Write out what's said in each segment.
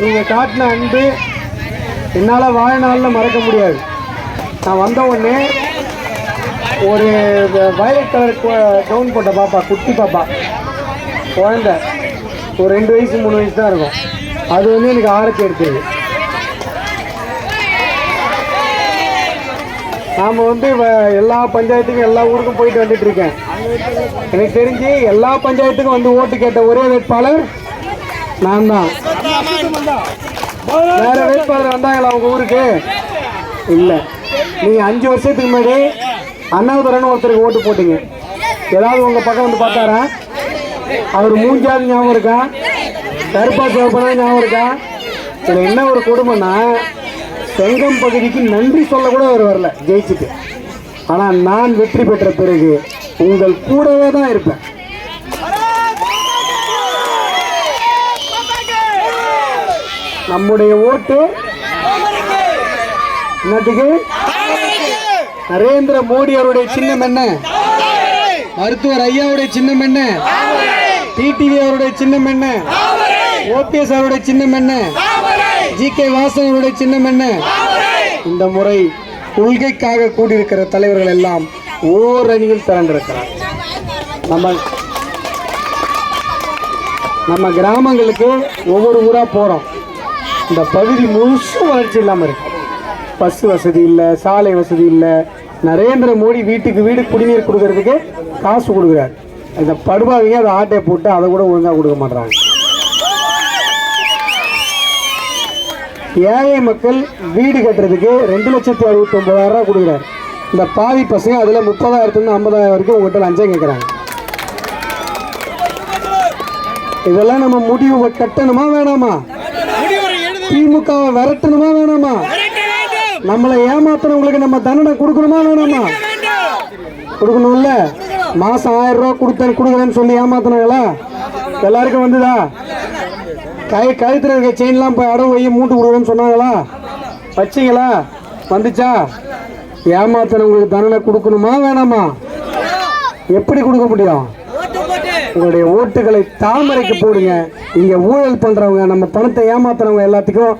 நீங்கள் காட்டின அன்பு என்னால் வாழ்நாளில் மறக்க முடியாது. நான் வந்த உடனே ஒரு வயலட் கலர் கவுன் போட்ட பாப்பா குட்டி பாப்பா குழந்த. ஒரு ரெண்டு வயசு மூணு வயசு தான் இருக்கும். அது வந்து எனக்கு ஆரத்தி எடுத்தது நாம் வந்து வ- எல்லா பஞ்சாயத்துக்கும் எல்லா ஊருக்கும் போயிட்டு வந்துட்டு இருக்கேன். எனக்கு தெரிஞ்சு எல்லா பஞ்சாயத்துக்கும் வந்து ஓட்டு கேட்ட ஒரே வேட்பாளர் நான் தான் வேற வேட்பாளர் வந்தாங்களா உங்க ஊருக்கு? இல்லை. நீங்க அஞ்சு வருஷத்துக்கு முன்னாடி அண்ணாதுரன் ஒருத்தருக்கு ஓட்டு போட்டீங்க. ஏதாவது உங்க பக்கம் வந்து பார்த்தாரா? அவர் மூஞ்சாவது ஞாபகம் இருக்கா? கருப்பா சிவப்பனா ஞாபகம் இருக்கா? இதில் என்ன ஒரு கொடுமைன்னா செங்கம் பகுதிக்கு நன்றி சொல்ல கூட அவர் வரல ஜெயிச்சுட்டு. ஆனால் நான் வெற்றி பெற்ற பிறகு உங்கள் கூடவே தான் இருப்பேன். நம்முடைய ஓட்டு என்னத்துக்கு? நரேந்திர மோடி அவருடைய சின்னம் என்ன? மருத்துவர் ஐயாவுடைய சின்னம் என்ன? டிடிவி அவருடைய சின்னம் என்ன? ஓபிஎஸ் அவருடைய சின்னம் என்ன? ஜி கே வாசன் அவருடைய சின்னம் என்ன? இந்த முறை கொள்கைக்காக கூடியிருக்கிற தலைவர்கள் எல்லாம் ஓரணியில் அணியில் திரண்டிருக்கிறார். நம்ம நம்ம கிராமங்களுக்கு ஒவ்வொரு ஊராக போகிறோம் இந்த பகுதி முழுசும் வளர்ச்சி இல்லாமல் இருக்கு. பஸ் வசதி இல்லை சாலை வசதி இல்லை. நரேந்திர மோடி வீட்டுக்கு வீடு குடிநீர் கொடுக்கறதுக்கு காசு கொடுக்குறாரு. இந்த படுபாவிங்க அதை ஆட்டையை போட்டு அதை கூட ஒழுங்காக கொடுக்க மாட்றாங்க. ஏழை மக்கள் வீடு கட்டுறதுக்கு ரெண்டு லட்சத்தி அறுபத்தி ஒன்பதாயிரரூவா கொடுக்குறாரு. இந்த பாதி பசங்க அதில் முப்பதாயிரத்துலேருந்து ஐம்பதாயிரம் வரைக்கும் உங்கள்கிட்ட லஞ்சம் கேட்குறாங்க. இதெல்லாம் நம்ம முடிவு கட்டணுமா வேணாமா? திமுகவை விரட்டணுமா வேணாமா? நம்மளை ஏமாத்துறவங்களுக்கு நம்ம தண்டனை கொடுக்கணுமா வேணாமா? கொடுக்கணும்ல. மாசம் ஆயிரம் ரூபா கொடுத்தேன் கொடுக்குறேன்னு சொல்லி ஏமாத்துனாங்களா? எல்லாருக்கும் வந்துதா? கை கழுத்துல இருக்க செயின்லாம் போய் அடவு வை மூட்டு கொடுக்குறேன்னு சொன்னாங்களா? வச்சிங்களா? வந்துச்சா? ஏமாத்துறவங்களுக்கு தண்டனை கொடுக்கணுமா வேணாமா? எப்படி கொடுக்க முடியும்? உங்களுடைய ஓட்டுகளை தாமரைக்கு போடுங்க. இங்க ஊழல் பண்றவங்க நம்ம பணத்தை ஏமாத்துறவங்க எல்லாத்துக்கும்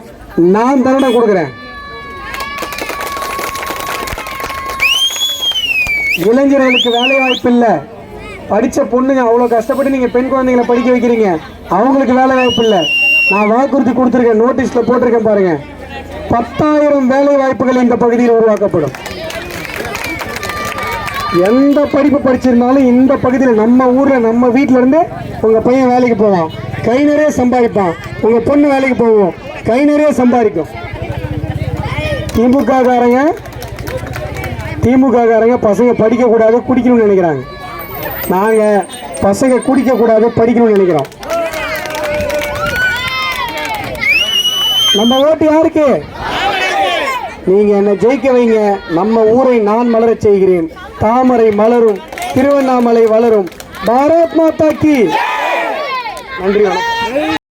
நான் தண்டனை கொடுக்குறேன். இளைஞர்களுக்கு வேலை வாய்ப்பு இல்லை. படித்த பொண்ணுங்க அவ்வளோ கஷ்டப்பட்டு நீங்கள் பெண் குழந்தைங்களை படிக்க வைக்கிறீங்க. அவங்களுக்கு வேலை வாய்ப்பு இல்லை. நான் வாக்குறுதி கொடுத்துருக்கேன் நோட்டீஸில் போட்டிருக்கேன் பாருங்க. பத்தாயிரம் வேலை வாய்ப்புகள் இந்த பகுதியில் உருவாக்கப்படும். எந்த படிப்பு படிச்சிருந்தாலும் இந்த பகுதியில் நம்ம ஊரில் நம்ம வீட்டில இருந்து உங்கள் பையன் வேலைக்கு போவான். கை நிறைய சம்பாதிப்பான். உங்கள் பொண்ணு வேலைக்கு போவோம் கை நிறைய சம்பாதிக்கும். திமுக காரங்க திமுக காரங்க பசங்க படிக்கக்கூடாது குடிக்கணும்னு நினைக்கிறாங்க. நாங்கள் பசங்க குடிக்கக்கூடாது படிக்கணும்னு நினைக்கிறோம். நம்ம ஓட்டு யாருக்கு? நீங்க என்ன ஜெயிக்க வைங்க. நம்ம ஊரை நான் மலரச் செய்கிறேன். தாமரை மலரும் திருவண்ணாமலை வளரும். பாரத் மாதா கி. நன்றி வணக்கம்.